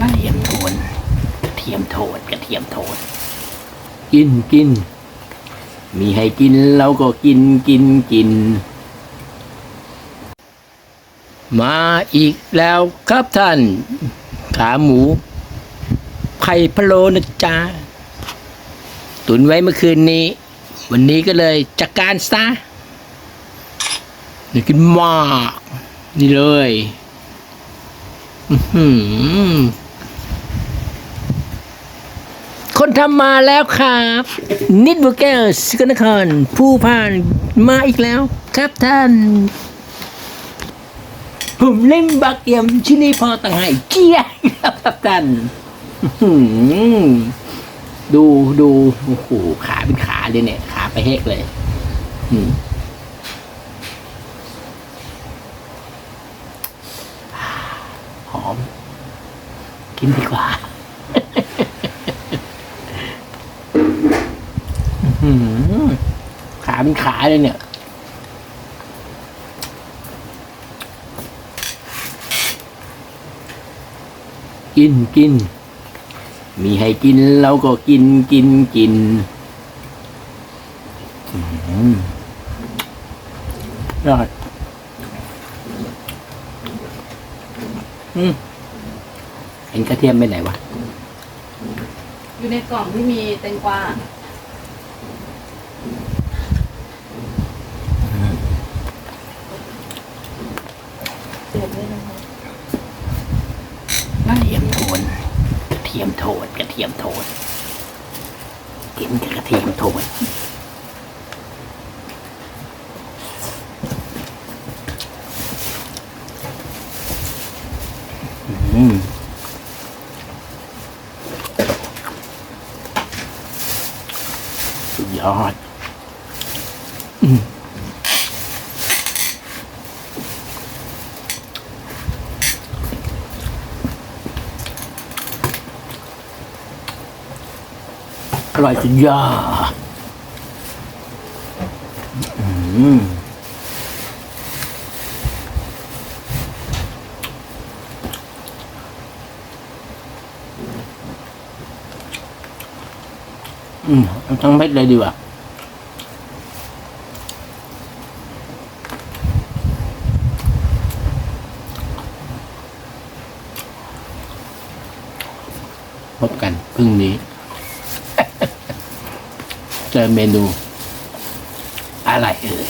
กระเทียมโทนกระเทียมโทนกระเทียมโทนกินกิน มีให้กินเราก็กินกินกิน มาอีกแล้วครับท่าน ขาหมูไข่พะโลนะจ๊ะตุนไว้เมื่อคืนนี้ วันนี้ก็เลยจัดการซะนี่กินมาก นี่เลย อื้อหือ คนทำมาแล้วครับ นิดบัวแก้วสกนครผู้ผ่านมาอีกแล้ว ครับท่าน ผมเล่นบักเอี่ยมที่นี่พอต่างหายเกี้ยครับท่านดูดูโอ้โหขาเป็นขาเลยเนี่ย ขาไปเฮกเลยหอม กินดีกว่า อื้อหือ ขาเป็นขาเลยเนี่ย กินกิน มีให้กินเราก็กินกินกินอื้อหือยอดอืมเห็นกระเทียมไปไหนวะ อยู่ในกล่องที่มีแตงกวา กระเทียมโทนกระเทียมโทนกระเทียมโทนกินกับกระเทียมโทนอืมสุดยอด อืม อร่อยสุดยอดอืมอืมเอาทั้งเม็ดเลยดีกว่าพบกันพรุ่งนี้ จอเมนู อะไรเอ่ย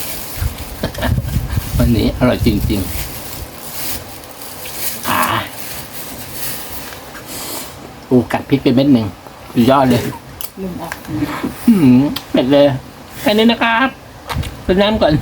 วันนี้อร่อยจริงๆขาอูกัดพริกไปเม็ดหนึ่งสุดยอดเลยลืมออกหืมเผ็ดเลยแค่นี้นะครับเป็นน้ำก่อน